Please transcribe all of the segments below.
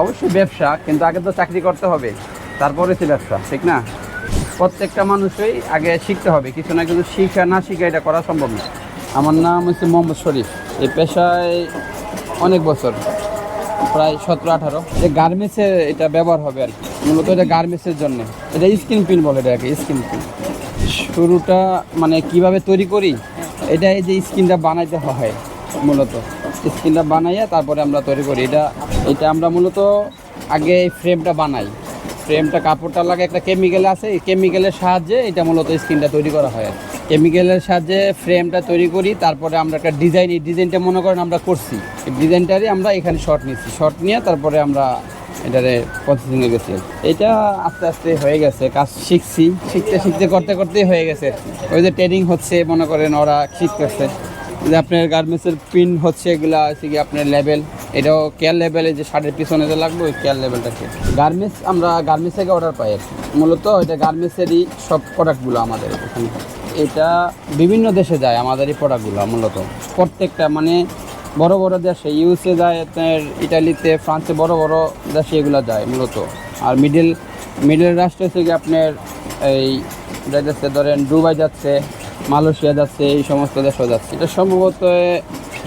অবশ্যই ব্যবসা, কিন্তু আগে তো চাকরি করতে হবে, তারপরে তো ব্যবসা, ঠিক না? প্রত্যেকটা মানুষই আগে শিখতে হবে, কিছু না কিছু শিখা, না শিখা এটা করা সম্ভব না। আমার নাম হচ্ছে মোহাম্মদ শরীফ এই পেশায় অনেক বছর, প্রায় সতেরো, আঠারো। যে গার্মেন্টসে এটা ব্যবহার হবে আর মূলত এটা গার্মেন্টসের জন্য। এটা স্কিন পিন বলে এটাকে, স্কিন পিন শুরুটা মানে কীভাবে তৈরি করি এটা এই যে স্কিনটা বানাইতে হয়, মূলত। স্কিনটা বানাইয়া তারপরে আমরা তৈরি করি। এটা এটা আমরা মূলত আগে এই ফ্রেমটা বানাই। ফ্রেমটা কাপড়টা লাগে একটা কেমিক্যাল আছে। এই কেমিক্যালের সাহায্যে এটা মূলত স্কিনটা তৈরি করা হয়। কেমিক্যালের সাহায্যে ফ্রেমটা তৈরি করি, তারপরে আমরা একটা ডিজাইন এই ডিজাইনটা মনে করেন আমরা করছি। এই ডিজাইনটারই আমরা এখানে শর্ট নিচ্ছি। শর্ট নিয়ে তারপরে আমরা এটারে প্রসেসিংয়ে গেছি। এটা আস্তে আস্তে হয়ে গেছে, কাজ শিখছি। শিখতে শিখতে করতে করতেই হয়ে গেছে। ওই যে ট্রেনিং হচ্ছে, মনে করেন ওরা শিখতেছে। যে আপনার গার্মেন্টসের পিন হচ্ছে এগুলা আছে কি আপনার লেভেল এটাও কেয়ার লেভেলে যে শার্টের পিছনে যে লাগবে, ওই কেয়ার লেভেলটা লেভেলটাকে গার্মেন্টস, আমরা গার্মেন্টস থেকে অর্ডার পাই আর মূলত এটা গার্মেন্টসেরই সব প্রোডাক্টগুলো আমাদের এখানে। এটা বিভিন্ন দেশে যায় আমাদের এই প্রোডাক্টগুলো মূলত। প্রত্যেকটা মানে বড় বড় দেশে, ইউএসএ যায়, আপনার ইটালিতে, ফ্রান্সে বড় বড় দেশে এগুলো যায় মূলত। আর মিডল মিডল রাষ্ট্র হচ্ছে কি আপনার এই যাচ্ছে ধরেন দুবাই যাচ্ছে মালয়েশিয়া যাচ্ছে, এই সমস্ত দেশেও যাচ্ছে। এটা সম্ভবত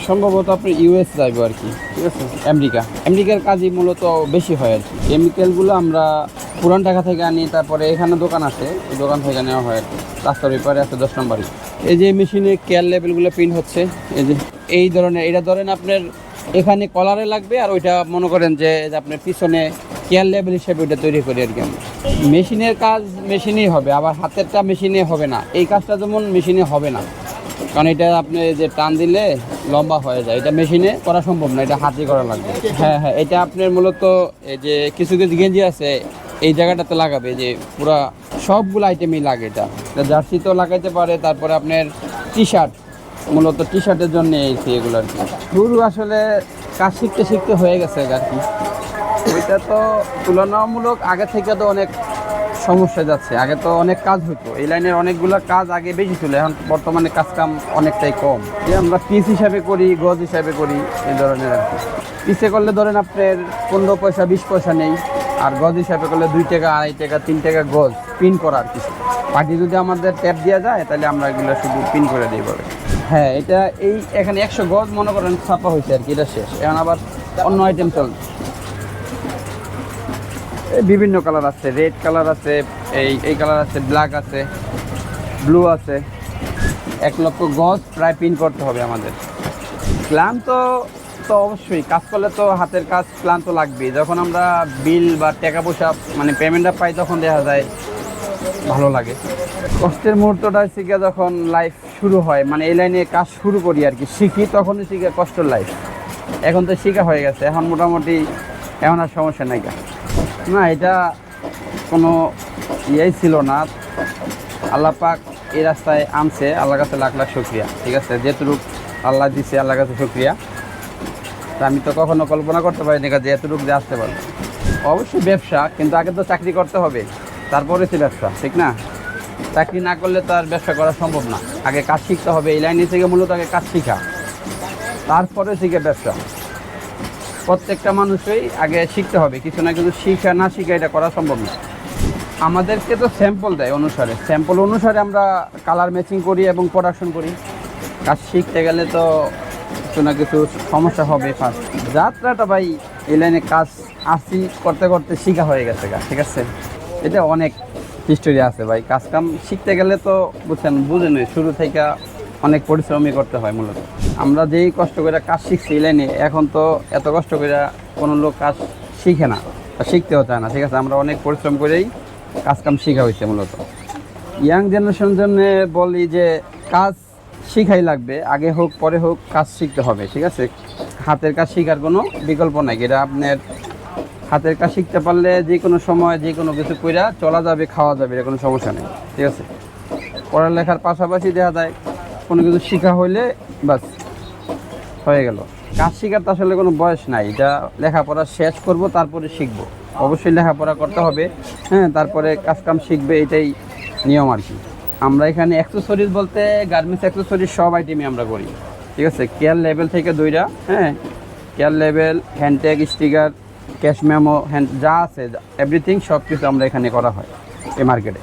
সম্ভবত আপনি ইউএস যাইব আর কি, ঠিক আছে? আমেরিকা। আমেরিকার কাজই মূলত বেশি হয় আর কি। কেমিক্যালগুলো আমরা পুরান ঢাকা থেকে আনি, তারপরে এখানে দোকান আছে, এই দোকান থেকে নেওয়া হয় আর কি। রাস্তার ব্যাপারে আছে দশ নম্বরই। এই যে মেশিনে কেয়ার লেভেলগুলো প্রিন্ট হচ্ছে, এই যে, এই ধরনের, এটা ধরেন আপনার এখানে কলারে লাগবে আর ওইটা মনে করেন যে আপনার পিছনে কেয়ার লেভেল হিসেবে ওইটা তৈরি করি আর কি মেশিনের কাজ মেশিনেই হবে, আবার হাতেরটা মেশিনে হবে না। এই কাজটা যেমন মেশিনে হবে না। কারণ এটা আপনি যে টান দিলে লম্বা হয়ে যায়। এটা মেশিনে করা সম্ভব না, এটা হাতে করা লাগবে। হ্যাঁ হ্যাঁ এটা আপনার মূলত এই যে কিছু কিছু গেঞ্জি আছে, এই জায়গাটাতে লাগাবে যে পুরা সবগুলো আইটেমই লাগে এটা। জার্সি তো লাগাইতে পারে, তারপরে আপনার টি শার্ট মূলত টি শার্টের জন্য এগুলো আর কি। শুরু আসলে কাজ শিখতে শিখতে হয়ে গেছে আর কি। ওইটা তো তুলনামূলক আগে থেকে তো অনেক সমস্যা যাচ্ছে। আগে তো অনেক কাজ হতো এই লাইনের অনেকগুলো কাজ আগে বেশি ছিল, এখন বর্তমানে কাজ কাম অনেকটাই কম। যে আমরা পিস হিসাবে করি, গজ হিসাবে করি, এই ধরনের আর কি। পিসে করলে ধরেন আপনার পনেরো পয়সা, বিশ পয়সা নেই, আর গজ হিসাবে করলে দুই টাকা, আড়াই টাকা, তিন টাকা গজ পিন করার কিছু পার্টি যদি আমাদের ট্যাপ দেওয়া যায়, তাহলে আমরা এগুলো শুধু পিন করে দিই পাবে হ্যাঁ এটা এই এখানে একশো গজ মনে করেন ছাপা হয়েছে আর কি, এটা শেষ। এখন আবার অন্য আইটেম চলছে। বিভিন্ন কালার আছে রেড কালার আছে, এই এই কালার আছে ব্ল্যাক আছে ব্লু আছে। এক লক্ষ গজ প্রায় পিন করতে হবে আমাদের। ক্লান্ত তো অবশ্যই, কাজ করলে তো হাতের কাজ ক্লান্ত লাগবেই। যখন আমরা বিল বা টাকা পয়সা মানে পেমেন্টটা পাই, তখন দেখা যায় ভালো লাগে। কষ্টের মুহূর্তটা হচ্ছে যখন লাইফ শুরু হয় মানে এই লাইনে কাজ শুরু করি আর কি, শিখি তখনই শিখে কষ্টের লাইফ এখন তো শিখা হয়ে গেছে, এখন মোটামুটি এখন আর সমস্যা নাই। না, এটা কোনো ইয়েই ছিল না। আল্লাহ পাক এই রাস্তায় আনছে আল্লাহ কাছে লাখ লাখ শুক্রিয়া, ঠিক আছে? যেটুকু আল্লাহ দিছে আল্লাহ কাছে শুক্রিয়া। তা আমি তো কখনো কল্পনা করতে পারিনি যে এতটুকু যে আসতে পারব। অবশ্যই ব্যবসা, কিন্তু আগে তো চাকরি করতে হবে, তারপরে তো ব্যবসা, ঠিক না? চাকরি না করলে তো আর ব্যবসা করা সম্ভব না। আগে কাজ শিখতে হবে, এই লাইনে থেকে মূলত আগে কাজ শিখা, তারপরে শিখে ব্যবসা। প্রত্যেকটা মানুষই আগে শিখতে হবে। কিছু না কিছু শিখা না শিখা এটা করা সম্ভব না। আমাদেরকে তো স্যাম্পল দেয় অনুসারে। স্যাম্পল অনুসারে আমরা কালার ম্যাচিং করি এবং প্রোডাকশন করি। কাজ শিখতে গেলে তো কিছু না কিছু সমস্যা হবে ফার্স্ট যাত্রাটা ভাই, এই লাইনে কাজ আসি করতে করতে শিখা হয়ে গেছে গা, ঠিক আছে? এটা অনেক হিস্টোরি আছে ভাই। কাজ কাম শিখতে গেলে তো, বুঝছেন বুঝেন শুরু থেকে অনেক পরিশ্রমই করতে হয় মূলত। আমরা যেই কষ্ট করে কাজ শিখছি লাইনে, এখন তো এত কষ্ট করে কোনো লোক কাজ শিখে না শিখতেও চায় না। ঠিক আছে, আমরা অনেক পরিশ্রম করেই কাজ কাম শিখা হয়েছে মূলত। ইয়াং জেনারেশনের জন্য বলি যে কাজ শিখাই লাগবে, আগে হোক, পরে হোক কাজ শিখতে হবে, ঠিক আছে? হাতের কাজ শেখার কোনো বিকল্প নাই। এটা আপনার হাতের কাজ শিখতে পারলে যে কোনো সময় যে কোনো কিছু কইরা চলা যাবে, খাওয়া যাবে এটা কোনো সমস্যা নেই, ঠিক আছে? পড়ালেখার পাশাপাশি দেখা যায় কোনো কিছু শেখা হইলে বাস, হয়ে গেল। কাজ শেখার তো আসলে কোনো বয়স নাই। এটা লেখাপড়া শেষ করব, তারপরে শিখব। অবশ্যই লেখাপড়া করতে হবে। হ্যাঁ তারপরে কাজ কাম শিখবে, এটাই নিয়ম আর কি। আমরা এখানে অ্যাক্সেসরিজ বলতে গার্মেন্টস অ্যাক্সেসরিজ সব আইটেমই আমরা করি। ঠিক আছে? কেয়ার লেভেল থেকে দুইটা হ্যাঁ? Care level hand tag sticker cash memo hand যা আছে এভরিথিং সব কিছু আমরা এখানে করা হয় এই মার্কেটে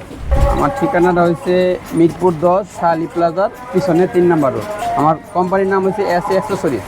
আমার ঠিকানাটা হচ্ছে মিরপুর দশ শালি প্লাজার, পিছনে তিন নাম্বার রোড। আমার কোম্পানির নাম হচ্ছে এস এ অ্যাক্সেসরিজ।